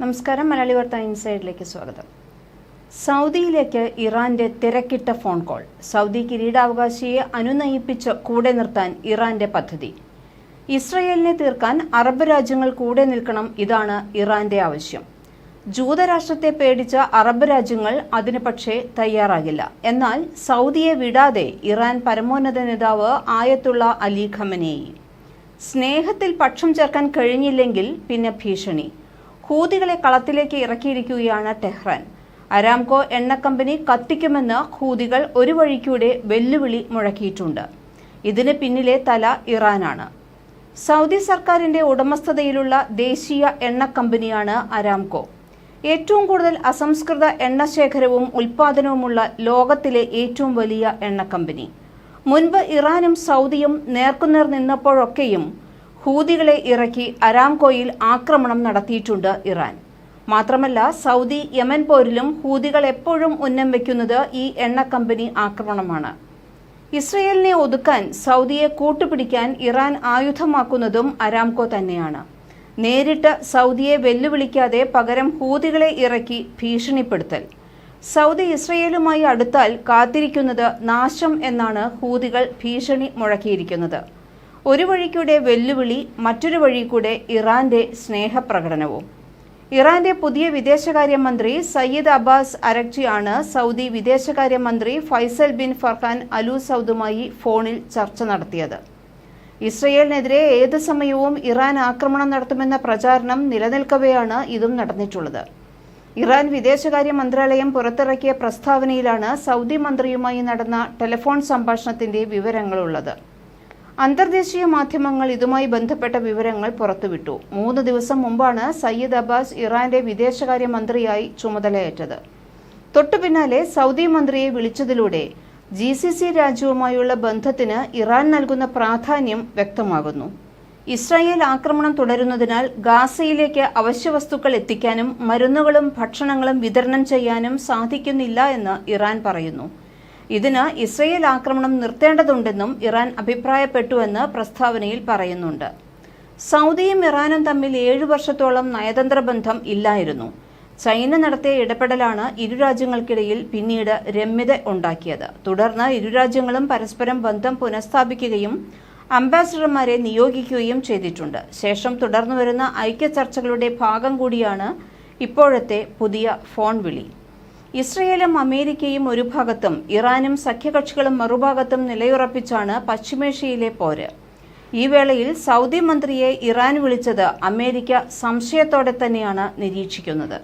നമസ്കാരം മലയാളി വാർത്ത ഇൻസൈഡിലേക്ക് സ്വാഗതം. സൗദിയിലേക്ക് ഇറാന്റെ തിരക്കിട്ട ഫോൺ കോൾ. സൗദി കിരീടാവകാശിയെ അനുനയിപ്പിച്ച് കൂടെ നിർത്താൻ ഇറാന്റെ പദ്ധതി. ഇസ്രയേലിനെ തീർക്കാൻ അറബ് രാജ്യങ്ങൾ കൂടെ നിൽക്കണം ഇതാണ് ഇറാന്റെ ആവശ്യം. ജൂതരാഷ്ട്രത്തെ പേടിച്ച അറബ് രാജ്യങ്ങൾ അതിന് പക്ഷേ തയ്യാറാകില്ല. എന്നാൽ സൗദിയെ വിടാതെ ഇറാൻ പരമോന്നത നേതാവ് ആയത്തുള്ള അലി ഖമനേയി. സ്നേഹത്തിൽ പക്ഷം ചേർക്കാൻ കഴിഞ്ഞില്ലെങ്കിൽ പിന്നെ ഭീഷണി. ഹൂതികളെ കളത്തിലേക്ക് ഇറക്കിയിരിക്കുകയാണ് ടെഹ്റാൻ. അരാംകോ എണ്ണ കമ്പനി കത്തിക്കുമെന്ന് ഹൂതികൾ ഒരു വഴിക്കൂടെ വെല്ലുവിളി മുഴക്കിയിട്ടുണ്ട്. ഇതിന് പിന്നിലെ തല ഇറാനാണ്. സൗദി സർക്കാരിന്റെ ഉടമസ്ഥതയിലുള്ള ദേശീയ എണ്ണ കമ്പനിയാണ് അരാംകോ. ഏറ്റവും കൂടുതൽ അസംസ്കൃത എണ്ണ ശേഖരവും ഉൽപാദനവുമുള്ള ലോകത്തിലെ ഏറ്റവും വലിയ എണ്ണ കമ്പനി. മുൻപ് ഇറാനും സൗദിയും നേർക്കുനേർ നിന്നപ്പോഴൊക്കെയും ഹൂതികളെ ഇറക്കി അരാംകോയിൽ ആക്രമണം നടത്തിയിട്ടുണ്ട് ഇറാൻ. മാത്രമല്ല സൗദി യമൻ പോരിലും ഹൂതികൾ എപ്പോഴും ഉന്നം വയ്ക്കുന്നത് ഈ എണ്ണ കമ്പനി ആക്രമണമാണ്. ഇസ്രയേലിനെ ഒതുക്കാൻ സൗദിയെ കൂട്ടുപിടിക്കാൻ ഇറാൻ ആയുധമാക്കുന്നതും അരാംകോ തന്നെയാണ്. നേരിട്ട് സൗദിയെ വെല്ലുവിളിക്കാതെ പകരം ഹൂതികളെ ഇറക്കി ഭീഷണിപ്പെടുത്തൽ. സൗദി ഇസ്രയേലുമായി അടുത്താൽ കാത്തിരിക്കുന്നത് നാശം എന്നാണ് ഹൂതികൾ ഭീഷണി മുഴക്കിയിരിക്കുന്നത്. ഒരു വഴിക്കൂടെ വെല്ലുവിളി മറ്റൊരു വഴി കൂടെ ഇറാന്റെ സ്നേഹപ്രകടനവും. ഇറാന്റെ പുതിയ വിദേശകാര്യമന്ത്രി സയ്യിദ് അബ്ബാസ് അരക്ചിയാണ് സൗദി വിദേശകാര്യമന്ത്രി ഫൈസൽ ബിൻ ഫർഖാൻ അലു സൗദുമായി ഫോണിൽ ചർച്ച നടത്തിയത്. ഇസ്രയേലിനെതിരെ ഏത് സമയവും ഇറാൻ ആക്രമണം നടത്തുമെന്ന പ്രചാരണം നിലനിൽക്കവെയാണ് ഇതും നടന്നിട്ടുള്ളത്. ഇറാൻ വിദേശകാര്യ മന്ത്രാലയം പുറത്തിറക്കിയ പ്രസ്താവനയിലാണ് സൗദി മന്ത്രിയുമായി നടന്ന ടെലിഫോൺ സംഭാഷണത്തിന്റെ വിവരങ്ങളുള്ളത്. അന്തർദേശീയ മാധ്യമങ്ങൾ ഇതുമായി ബന്ധപ്പെട്ട വിവരങ്ങൾ പുറത്തുവിട്ടു. മൂന്ന് ദിവസം മുമ്പാണ് സയ്യിദ് അബ്ബാസ് ഇറാന്റെ വിദേശകാര്യ മന്ത്രിയായി ചുമതലയേറ്റത്. തൊട്ടു പിന്നാലെ സൗദി മന്ത്രിയെ വിളിച്ചതിലൂടെ ജി സി സി രാജ്യവുമായുള്ള ബന്ധത്തിന് ഇറാൻ നൽകുന്ന പ്രാധാന്യം വ്യക്തമാകുന്നു. ഇസ്രായേൽ ആക്രമണം തുടരുന്നതിനാൽ ഗാസയിലേക്ക് അവശ്യവസ്തുക്കൾ എത്തിക്കാനും മരുന്നുകളും ഭക്ഷണങ്ങളും വിതരണം ചെയ്യാനും സാധിക്കുന്നില്ല എന്ന് ഇറാൻ പറയുന്നു. ഇതിന് ഇസ്രയേൽ ആക്രമണം നിർത്തേണ്ടതുണ്ടെന്നും ഇറാൻ അഭിപ്രായപ്പെട്ടുവെന്ന് പ്രസ്താവനയിൽ പറയുന്നുണ്ട്. സൗദിയും ഇറാനും തമ്മിൽ ഏഴു വർഷത്തോളം നയതന്ത്ര ബന്ധം ഇല്ലായിരുന്നു. ചൈന നടത്തിയ ഇടപെടലാണ് ഇരു രാജ്യങ്ങൾക്കിടയിൽ പിന്നീട് രമ്യത ഉണ്ടാക്കിയത്. തുടർന്ന് ഇരു രാജ്യങ്ങളും പരസ്പരം ബന്ധം പുനഃസ്ഥാപിക്കുകയും അംബാസിഡർമാരെ നിയോഗിക്കുകയും ചെയ്തിട്ടുണ്ട്. ശേഷം തുടർന്നു വരുന്ന ഐക്യ ചർച്ചകളുടെ ഭാഗം കൂടിയാണ് ഇപ്പോഴത്തെ പുതിയ ഫോൺ വിളി. ഇസ്രയേലും അമേരിക്കയും ഒരു ഭാഗത്തും ഇറാനും സഖ്യകക്ഷികളും മറുഭാഗത്തും നിലയുറപ്പിച്ചാണ് പശ്ചിമേഷ്യയിലെ പോര്. ഈ വേളയിൽ സൗദി മന്ത്രിയെ ഇറാൻ വിളിച്ചത് അമേരിക്ക സംശയത്തോടെ തന്നെയാണ് നിരീക്ഷിക്കുന്നത്.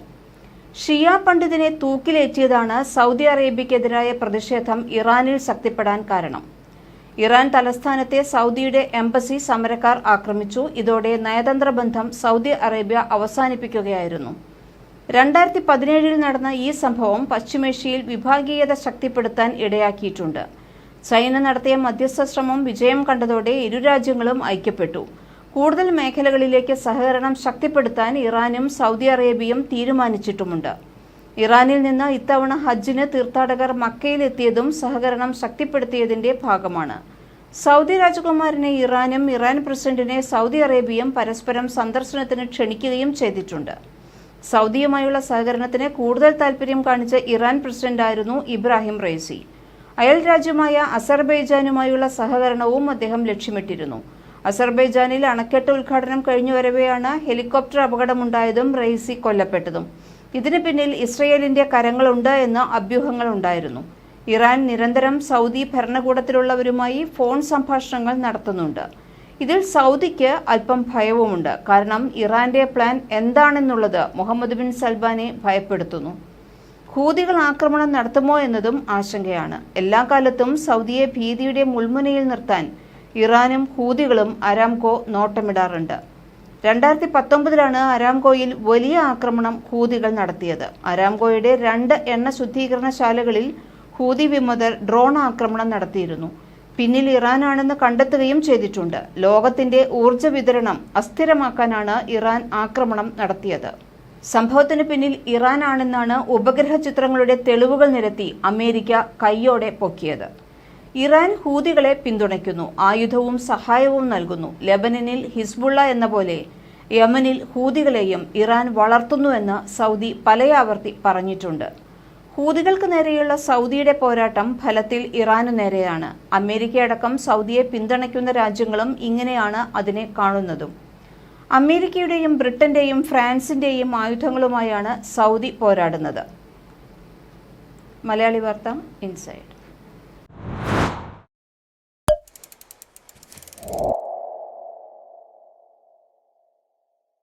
ഷിയ പണ്ഡിതിനെ തൂക്കിലേറ്റിയതാണ് സൗദി അറേബ്യക്കെതിരായ പ്രതിഷേധം ഇറാനിൽ ശക്തിപ്പെടാൻ കാരണം. ഇറാൻ തലസ്ഥാനത്തെ സൗദിയുടെ എംബസി സമരക്കാർ ആക്രമിച്ചു. ഇതോടെ നയതന്ത്ര ബന്ധം സൗദി അറേബ്യ അവസാനിപ്പിക്കുകയായിരുന്നു. രണ്ടായിരത്തി പതിനേഴിൽ നടന്ന ഈ സംഭവം പശ്ചിമേഷ്യയിൽ വിഭാഗീയത ശക്തിപ്പെടുത്താൻ ഇടയാക്കിയിട്ടുണ്ട്. ചൈന നടത്തിയ മധ്യസ്ഥ ശ്രമം വിജയം കണ്ടതോടെ ഇരു രാജ്യങ്ങളും ഐക്യപ്പെട്ടു. കൂടുതൽ മേഖലകളിലേക്ക് സഹകരണം ശക്തിപ്പെടുത്താൻ ഇറാനും സൗദി അറേബ്യയും തീരുമാനിച്ചിട്ടുമുണ്ട്. ഇറാനിൽ നിന്ന് ഇത്തവണ ഹജ്ജിന് തീർത്ഥാടകർ മക്കയിലെത്തിയതും സഹകരണം ശക്തിപ്പെടുത്തിയതിന്റെ ഭാഗമാണ്. സൗദി രാജകുമാരനെ ഇറാനും ഇറാൻ പ്രസിഡന്റിനെ സൗദി അറേബ്യയും പരസ്പരം സന്ദർശനത്തിന് ക്ഷണിക്കുകയും ചെയ്തിട്ടുണ്ട്. സൗദിയുമായുള്ള സഹകരണത്തിന് കൂടുതൽ താൽപര്യം കാണിച്ച ഇറാൻ പ്രസിഡന്റായിരുന്നു ഇബ്രാഹിം റൈസി അയൽ രാജ്യമായ അസർബൈജാനുമായുള്ള സഹകരണവും അദ്ദേഹം ലക്ഷ്യമിട്ടിരുന്നു. അസർബൈജാനിൽ അണക്കെട്ട് ഉദ്ഘാടനം കഴിഞ്ഞു വരവെയാണ് ഹെലികോപ്റ്റർ അപകടമുണ്ടായതും റൈസി കൊല്ലപ്പെട്ടതും. ഇതിന് പിന്നിൽ ഇസ്രയേലിന്റെ കരങ്ങളുണ്ട് എന്ന അഭ്യൂഹങ്ങളുണ്ടായിരുന്നു. ഇറാൻ നിരന്തരം സൗദി ഭരണകൂടത്തിലുള്ളവരുമായി ഫോൺ സംഭാഷണങ്ങൾ നടത്തുന്നുണ്ട്. ഇതിൽ സൗദിക്ക് അല്പം ഭയവുമുണ്ട്. കാരണം ഇറാന്റെ പ്ലാൻ എന്താണെന്നുള്ളത് മുഹമ്മദ് ബിൻ സൽമാനെ ഭയപ്പെടുത്തുന്നു. ഹൂതികൾ ആക്രമണം നടത്തുമോ എന്നതും ആശങ്കയാണ്. എല്ലാ കാലത്തും സൗദിയെ ഭീതിയുടെ മുൾമുനയിൽ നിർത്താൻ ഇറാനും ഹൂതികളും അരാംകോ നോട്ടമിടാറുണ്ട്. രണ്ടായിരത്തി പത്തൊമ്പതിലാണ് അരാംകോയിൽ വലിയ ആക്രമണം ഹൂതികൾ നടത്തിയത്. അരാംകോയുടെ രണ്ട് എണ്ണ ശുദ്ധീകരണശാലകളിൽ ഹൂതി വിമതർ ഡ്രോൺ ആക്രമണം നടത്തിയിരുന്നു. പിന്നിൽ ഇറാനാണെന്ന് കണ്ടെത്തുകയും ചെയ്തിട്ടുണ്ട്. ലോകത്തിന്റെ ഊർജ വിതരണം അസ്ഥിരമാക്കാനാണ് ഇറാൻ ആക്രമണം നടത്തിയത്. സംഭവത്തിന് പിന്നിൽ ഇറാനാണെന്നാണ് ഉപഗ്രഹ ചിത്രങ്ങളുടെ തെളിവുകൾ നിരത്തി അമേരിക്ക കൈയോടെ പൊക്കിയത്. ഇറാൻ ഹൂതികളെ പിന്തുണയ്ക്കുന്നു ആയുധവും സഹായവും നൽകുന്നു. ലെബനനിൽ ഹിസ്ബുള്ള എന്ന പോലെ യമനിൽ ഹൂതികളെയും ഇറാൻ വളർത്തുന്നുവെന്ന് സൗദി പലയാവർത്തി പറഞ്ഞിട്ടുണ്ട്. ഹൂതികൾക്ക് നേരെയുള്ള സൗദിയുടെ പോരാട്ടം ഫലത്തിൽ ഇറാനു നേരെയാണ്. അമേരിക്കയടക്കം സൗദിയെ പിന്തുണയ്ക്കുന്ന രാജ്യങ്ങളും ഇങ്ങനെയാണ് അതിനെ കാണുന്നതും. അമേരിക്കയുടെയും ബ്രിട്ടന്റെയും ഫ്രാൻസിന്റെയും ആയുധങ്ങളുമായാണ് സൗദി പോരാടുന്നത്. മലയാളി വാർത്ത ഇൻസൈഡ്